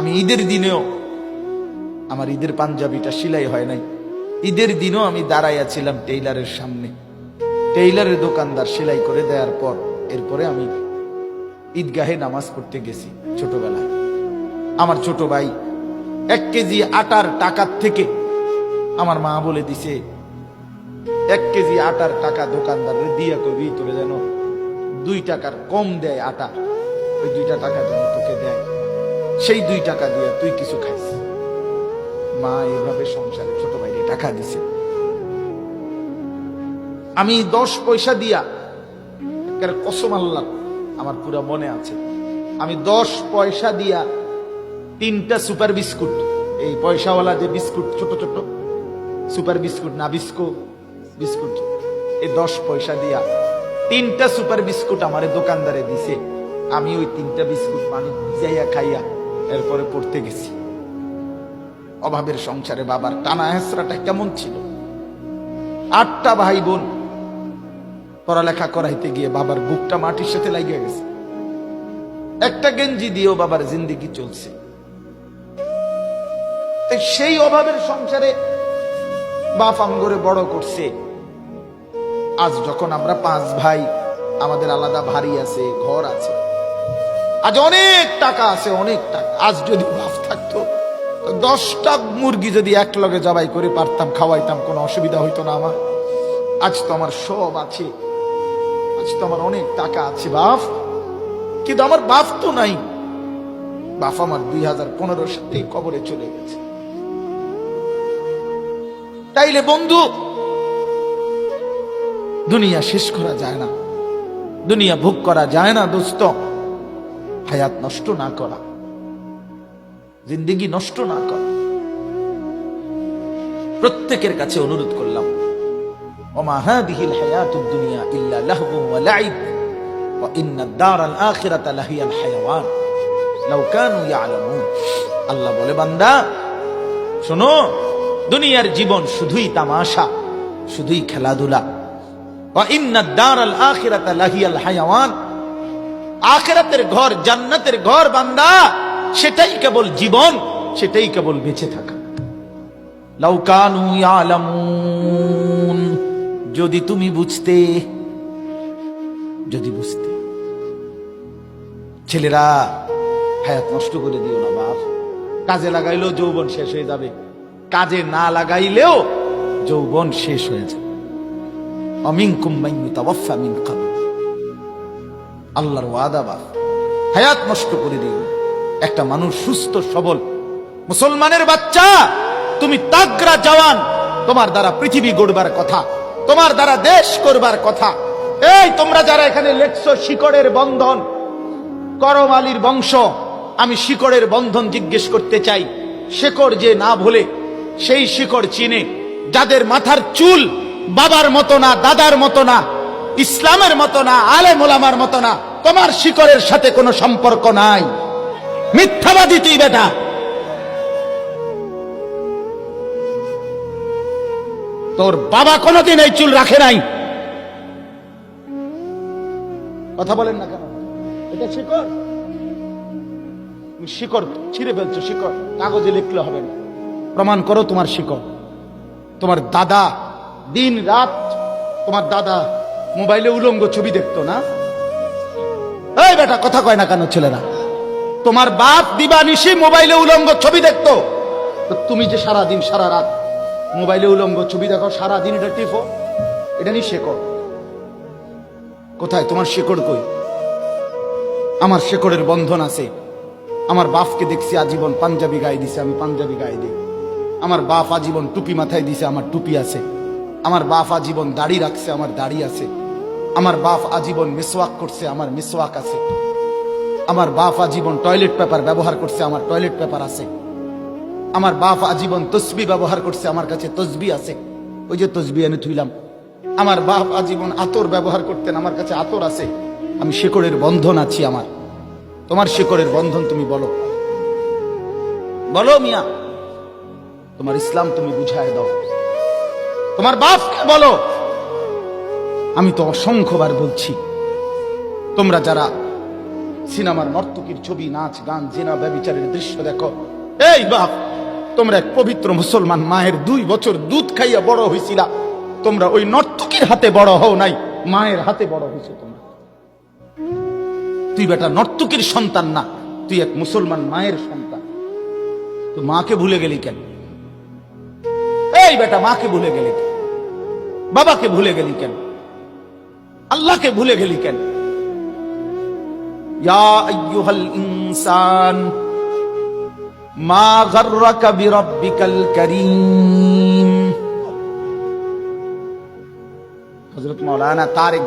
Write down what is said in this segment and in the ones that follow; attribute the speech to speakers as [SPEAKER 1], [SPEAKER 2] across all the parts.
[SPEAKER 1] আমি ঈদের দিনেও আমার ঈদের পাঞ্জাবিটা সেলাই হয় নাই। ঈদের দিনও আমি দাঁড়াইয়াছিলাম টেইলারের সামনে। টেইলারের দোকানদার সেলাই করে দেওয়ার পর এরপরে আমি ঈদগাহে নামাজ পড়তে গেছি ছোটবেলায়। আমার ছোট ভাই এক কেজি আটার টাকার থেকে আমার মা বলে দিছে, এক কেজি আটার টাকা দোকানদারে দিয়া কবি, তোরে যেন দুই টাকার কম দেয় আটা। ওই দুইটা টাকা যেন তোকে দেয়। সেই দুই টাকা দিয়ে তুই কিছু খাইস। মা এভাবে সংসারে ছোট ভাইকে টাকা দিছে। আমি দশ পয়সা দিয়া কসম আল্লাহ, আমার পুরো মনে আছে। আমি দশ পয়সা দিয়া তিনটা সুপার বিস্কুট, এই পয়সাওয়ালা যে বিস্কুট, ছোট ছোট, সুপার বিস্কুট না বিস্কো বিস্কুট এই দশ পয়সা দিয়া তিনটা সুপার বিস্কুট আমার দোকানদারে দিছে। আমি ওই তিনটা বিস্কুট পানি ভিজাইয়া খাইয়া এরপরে পড়তে গেছি। অভাবের সংসারে বাবার টানা হেসরাটা কেমন ছিল? আটটা ভাই বোন পড়ালেখা করাইতে গিয়ে বাবার বুকটা মাটির সাথে লাগিয়ে গেছে। একটা গেঞ্জি দিয়েও বাবার জিন্দিগি চলছে। সেই অভাবের সংসারে বাপ আমগরে বড় করছে। আজ যখন আমরা পাঁচ ভাই, আমাদের আলাদা ভারী আছে, ঘর আছে, আজ অনেক টাকা আছে, অনেক টাকা। আজ যদি বাপ থাকতো দশটা মুরগি যদি এক লগে জবাই করে পারতাম, খাওয়াইতাম, কোনো অসুবিধা হইতো না আমার। আজ তো আমার সব আছে। আজ তো আমার অনেক টাকা আছে, বাপ। কিন্তু আমার বাপ তো নাই। বাপ আমার দুই হাজার পনেরো সালেই কবরে চলে গেছে। তাইলে বন্ধু, দুনিয়া শেষ করা যায় না। দুনিয়া ভোগ করা যায় না, দোস্ত। হায়াত নষ্ট না করা। জিন্দিগি নষ্ট না করা। প্রত্যেকের কাছে অনুরোধ করলাম, ওমা আল্লাহ বলে, বান্দা, শোনো, দুনিয়ার জীবন শুধুই তামাশা, শুধুই খেলাধুলা। ওয়া দারাল ঘর জান্নাতের ঘর, বান্দা সেটাই কেবল জীবন, সেটাই কেবল বেঁচে থাকা। লাউকানু ইয়ালামুন, যদি তুমি বুঝতে, যদি বুঝতে। ছেলেরা, হায়াত নষ্ট করে দিও না, বাপ। কাজে লাগাইলেও যৌবন শেষ হয়ে যাবে। কাজে না লাগাইলেও যৌবন শেষ হয়ে যাবে। অমিনকুম মাইয়ুতাওয়াফা মিন কাবল। আল্লাহর ওয়াদা বাপ হায়াত নষ্ট করে দিও না। একটা মানুষ সুস্থ, সবল। মুসলমানের বাচ্চা, তুমি তাগরা জওয়ান, তোমার দ্বারা পৃথিবী গড়বার কথা, তোমার দ্বারা দেশ করবার কথা। এই, তোমরা যারা এখানে লেখছো শিকড়ের বন্ধন করম বংশ, আমি শিকড়ের বন্ধন জিজ্ঞেস করতে চাই। শেকড় যে না ভুলে, সেই শিকড় চিনে, যাদের মাথার চুল বাবার মতো না, দাদার মতো না, ইসলামের মতো না আলে মোলামার মতো না, তোমার শিকড়ের সাথে কোনো সম্পর্ক নাই। মিথ্যাবাদী তুই বেটা। তোর বাবা কোনোদিন এই চুল রাখে নাই। কথা বলেন না কেন? এটা শিকড়? শিকড় ছিঁড়ে ফেলছো, শিকড়। কাগজে লিখলে হবে না। প্রমাণ করো তোমার শিকড়। তোমার দাদা দিন রাত তোমার দাদা মোবাইলে উলঙ্গ ছবি দেখতো না? এই বেটা, কথা কয় না কেন ছেলেরা? তোমার বাপ দিবানিশি মোবাইলে উলঙ্গ ছবি দেখতো। তুমি যে সারা দিন সারা রাত মোবাইলে উলঙ্গ ছবি দেখো সারা দিন এটা টিপো, এটা নি শেকড় কোথায়? তোমার শেকড় কই? আমার শেকড়ের বন্ধন আছে। আমার বাপকে দেখছি আজীবন পাঞ্জাবি গায়ে দিছে, আমি পাঞ্জাবি গায়ে দিই। আমার বাপ আজীবন টুপি মাথায় দিছে, আমার টুপি আছে। আমার বাপ আজীবন দাড়ি রাখছে, আমার দাড়ি আছে। আমার বাপ আজীবন মিসওয়াক করছে, আমার মিসওয়াক আছে। আমার বাপ আজীবন টয়লেট পেপার ব্যবহার করছে, আমার টয়লেট পেপার আছে। আমার বাপ আজীবন তসবি ব্যবহার করছে, আমার কাছে তসবি আছে। ওই যে তসবি এনে থুইলাম। আমার বাপ আজীবন আতর ব্যবহার করতেন, আমার কাছে আতর আছে। আমি শেকড়ের বন্ধন আছি আমার। তোমার শেকড়ের বন্ধন তুমি বলো। বলো মিয়া, তোমার ইসলাম তুমি বুঝায় দাও। তোমার বাপকে বলো। আমি তো অসংখ্যবার বলছি, তোমরা যারা সিনেমার নর্তকীর ছবি, নাচ, গান, জেনা, ব্যবিচারের দৃশ্য দেখো। এই বাপ, তোমরা এক পবিত্র মুসলমান মায়ের দুই বছর দুধ খাইয়া বড় হয়েছিলা তোমরা ওই নর্তকীর হাতে বড় হও নাই, মায়ের হাতে বড় হয়েছে তোমরা। তুই বেটা নর্তকীর সন্তান না, তুই এক মুসলমান মায়ের সন্তান। তো মাকে ভুলে গেলি কেন? এই বেটা মাকে ভুলে গেলি কেন? বাবাকে ভুলে গেলি কেন? আল্লাহকে ভুলে গেলি কেন? ইনসান মা তারেক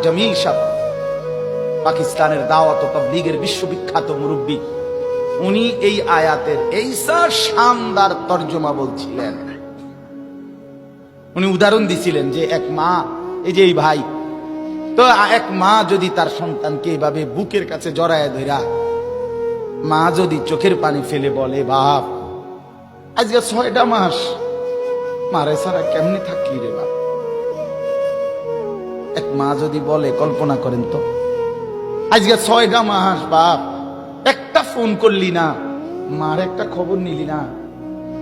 [SPEAKER 1] পাকিস্তানের দাওয়াত ও তাবলীগের বিশ্ববিখ্যাত মুরব্বী, উনি এই আয়াতের এই শানদার তর্জমা বলছিলেন। উনি উদাহরণ দিছিলেন যে, এক মা, এই যে এই ভাই তো এক মা যদি তার সন্তানকে এভাবে বুকের কাছে জড়ায় ধরা মা যদি চোখের পানি ফেলে বলে, বাপ, আজকে ছয়টা মাস, মারে সারা কেমনে থাকি রে বাপ? এক মা যদি বলে, কল্পনা করেন তো, আজকে ছয়টা মাস, বাপ, একটা ফোন করলি না, মার একটা খবর নিলি না।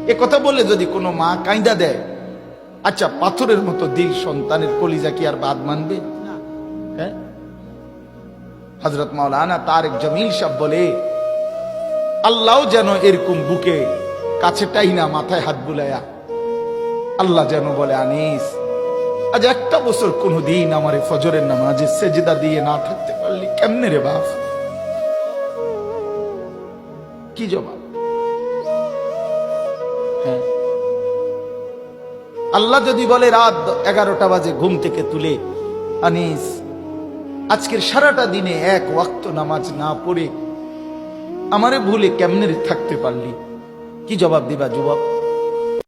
[SPEAKER 1] এ কথা বলে যদি কোনো মা কাইদা দেয় আচ্ছা পাথরের মতো দিল সন্তানের কলিজা কি আর বাদ মানবে? হজরত মাওলানা তারেক জমিল সাহ বলে আল্লাহ যেন এরকম বুকে কাছেটাই না মাথায় হাত বুলায়া আল্লাহ যেন বলে আনিস আজ একটা বছর কোন দিন আমার ফজরের নামাজে সেজদা দিয়ে না থাকতে পারলি কেমনে রে বাপ? কি জবাব? হ্যাঁ। আল্লাহ যদি বলে রাত এগারোটা বাজে ঘুম থেকে তুলে আনিস আজকের সারাটা দিনে এক ওয়াক্ত নামাজ না পড়ে আমারে ভুলে কেমনে থাকতে পারলি? কি জবাব দিবা যুবক?